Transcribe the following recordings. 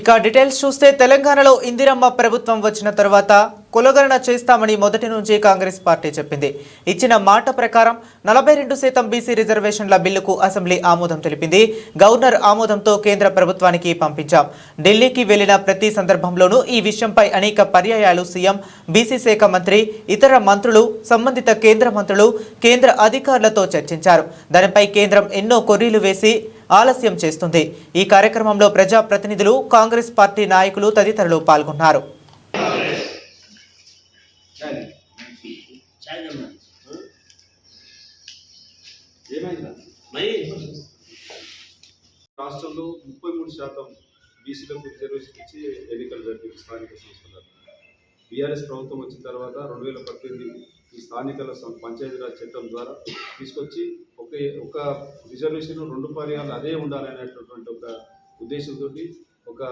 ఇక డీటెయిల్స్ చూస్తే తెలంగాణలో ఇందిరమ్మ ప్రభుత్వం వచ్చిన తర్వాత కులగణన చేస్తామని మొదటి నుంచి కాంగ్రెస్ పార్టీ చెప్పింది. ఇచ్చిన మాట ప్రకారం నలభై రెండు శాతం బీసీ రిజర్వేషన్ల బిల్లుకు అసెంబ్లీ ఆమోదం తెలిపింది. గవర్నర్ ఆమోదంతో కేంద్ర ప్రభుత్వానికి పంపించాం. ఢిల్లీకి వెళ్ళిన ప్రతి సందర్భంలోనూ ఈ విషయంపై అనేక పర్యాయాలు సీఎం బీసీ శాఖ మంత్రి ఇతర మంత్రులు సంబంధిత కేంద్ర మంత్రులు కేంద్ర అధికారులతో చర్చించారు. దానిపై కేంద్రం ఎన్నో కొర్రీలు వేసి ఆలస్యం చేస్తుంది. ఈ కార్యక్రమంలో ప్రజా ప్రతినిధులు కాంగ్రెస్ పార్టీ నాయకులు తదితరులు పాల్గొన్నారు. రాష్ట్రంలో ముప్పై మూడు శాతం బీసీలకు రిజర్వేషన్ ఇచ్చి ఎన్నికలు జరిపింది స్థానిక సంస్థలు. బీఆర్ఎస్ ప్రభుత్వం వచ్చిన తర్వాత రెండు వేల పద్దెనిమిది ఈ స్థానికల పంచాయతీరాజ్ చట్టం ద్వారా తీసుకొచ్చి ఒకే ఒక రిజర్వేషన్ రెండు పర్యాలు అదే ఉండాలనేటటువంటి ఒక ఉద్దేశంతో ఒక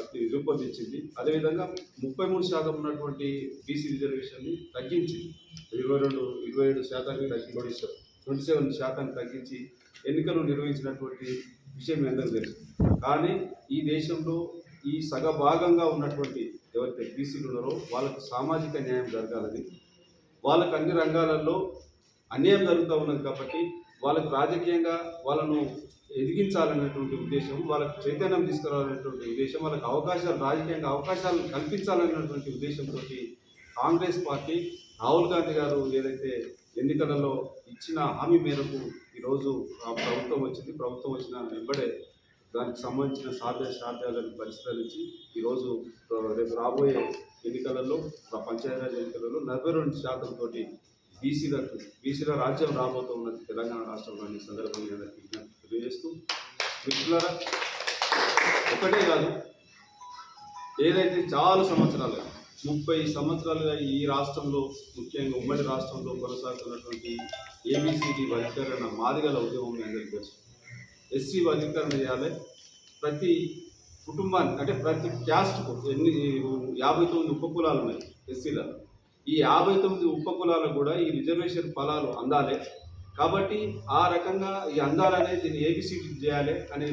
అది రూపొందించింది. అదేవిధంగా ముప్పై మూడు శాతం ఉన్నటువంటి బీసీ రిజర్వేషన్ని తగ్గించింది. ఇరవై రెండు ఇరవై ఏడు శాతానికి తగ్గించి ట్వంటీ సెవెన్ శాతానికి తగ్గించి ఎన్నికలు నిర్వహించినటువంటి విషయం మీ అందరికీ తెలుసు. కానీ ఈ దేశంలో ఈ సగ భాగంగా ఉన్నటువంటి ఎవరైతే బీసీలు ఉన్నారో వాళ్ళకు సామాజిక న్యాయం జరగాలని వాళ్ళకు అన్ని రంగాలలో అన్యాయం జరుగుతూ ఉన్నది కాబట్టి వాళ్ళకు రాజకీయంగా వాళ్ళను ఎదిగించాలనేటువంటి ఉద్దేశం వాళ్ళకు చైతన్యం తీసుకురావాలనేటువంటి ఉద్దేశం వాళ్ళకి అవకాశాలు రాజకీయంగా అవకాశాలు కల్పించాలనేటువంటి ఉద్దేశంతో కాంగ్రెస్ పార్టీ రాహుల్ గాంధీ గారు ఏదైతే ఎన్నికలలో ఇచ్చిన హామీ మేరకు ఈరోజు ప్రభుత్వం వచ్చింది ప్రభుత్వం వచ్చిన వెంబడే దానికి సంబంధించిన సాధ్య సాధ్యాలను పరిశీలించి ఈరోజు రేపు రాబోయే ఎన్నికలలో పంచాయతీరాజ్ ఎన్నికలలో నలభై రెండు శాతం తోటి బీసీలకు బీసీల రాజ్యం రాబోతున్నది తెలంగాణ రాష్ట్రంలోని సందర్భంగా తెలియజేస్తూ మిత్రులారా ఒకటే కాదు ఏదైతే చాలా సంవత్సరాలుగా ముప్పై సంవత్సరాలుగా ఈ రాష్ట్రంలో ముఖ్యంగా ఉమ్మడి రాష్ట్రంలో కొనసాగుతున్నటువంటి ఏబీసీడీ వర్గీకరణ మాదిగల ఉద్యమం మీ అందరికీ తెలుసు. ఎస్సీ వర్గీకరణ చేయాలి. ప్రతి కుటుంబానికి అంటే ప్రతి క్యాస్ట్కు ఎన్ని యాభై తొమ్మిది ఉపకులాలు ఉన్నాయి ఎస్సీలలో ఈ యాభై తొమ్మిది ఉపకులాలకు కూడా ఈ రిజర్వేషన్ ఫలాలు అందాలి. కాబట్టి ఆ రకంగా ఈ అందాలనే దీన్ని ఏబిసిడి చేయాలి అనే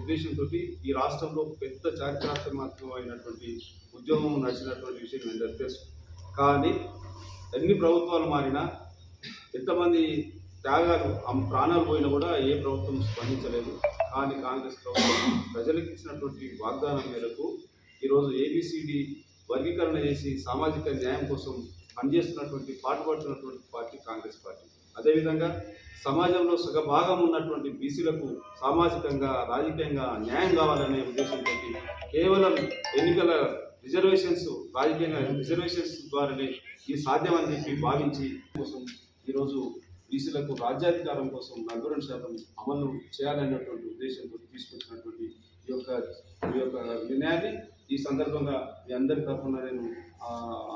ఉద్దేశంతో ఈ రాష్ట్రంలో పెద్ద చారిత్రాత్మకమైనటువంటి ఉద్యమం నడిచినటువంటి విషయం మీ అందరికీ కానీ ఎన్ని ప్రభుత్వాలు మారినా ఎంతమంది త్యాగాలు అమ్- ప్రాణాలు పోయినా కూడా ఏ ప్రభుత్వం స్పందించలేదు. కానీ కాంగ్రెస్ ప్రభుత్వం ప్రజలకు ఇచ్చినటువంటి వాగ్దానం మేరకు ఈరోజు ఏబిసిడి వర్గీకరణ చేసి సామాజిక న్యాయం కోసం పనిచేస్తున్నటువంటి పాటుపడుతున్నటువంటి పార్టీ కాంగ్రెస్ పార్టీ. అదేవిధంగా సమాజంలో సగ భాగం ఉన్నటువంటి బీసీలకు సామాజికంగా రాజకీయంగా న్యాయం కావాలనే ఉద్దేశంతో కేవలం ఎన్నికల రిజర్వేషన్స్ రాజకీయంగా రిజర్వేషన్స్ ద్వారానే ఇది సాధ్యమని చెప్పి భావించి కోసం ఈరోజు బీసీలకు రాజ్యాధికారం కోసం నలభై శాతం అమలు చేయాలనేటువంటి ఉద్దేశంతో తీసుకొచ్చినటువంటి ఈ యొక్క ఈ యొక్క నిర్ణయాన్ని ఈ సందర్భంగా మీ అందరి తరఫున నేను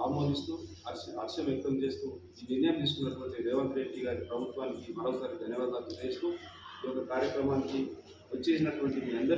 ఆమోదిస్తూ హర్ష హర్షం వ్యక్తం చేస్తూ ఈ నిర్ణయం తీసుకున్నటువంటి రేవంత్ రెడ్డి గారి ప్రభుత్వానికి మరోసారి ధన్యవాదాలు తెలియజేస్తూ ఈ యొక్క కార్యక్రమానికి వచ్చేసినటువంటి మీ అందరి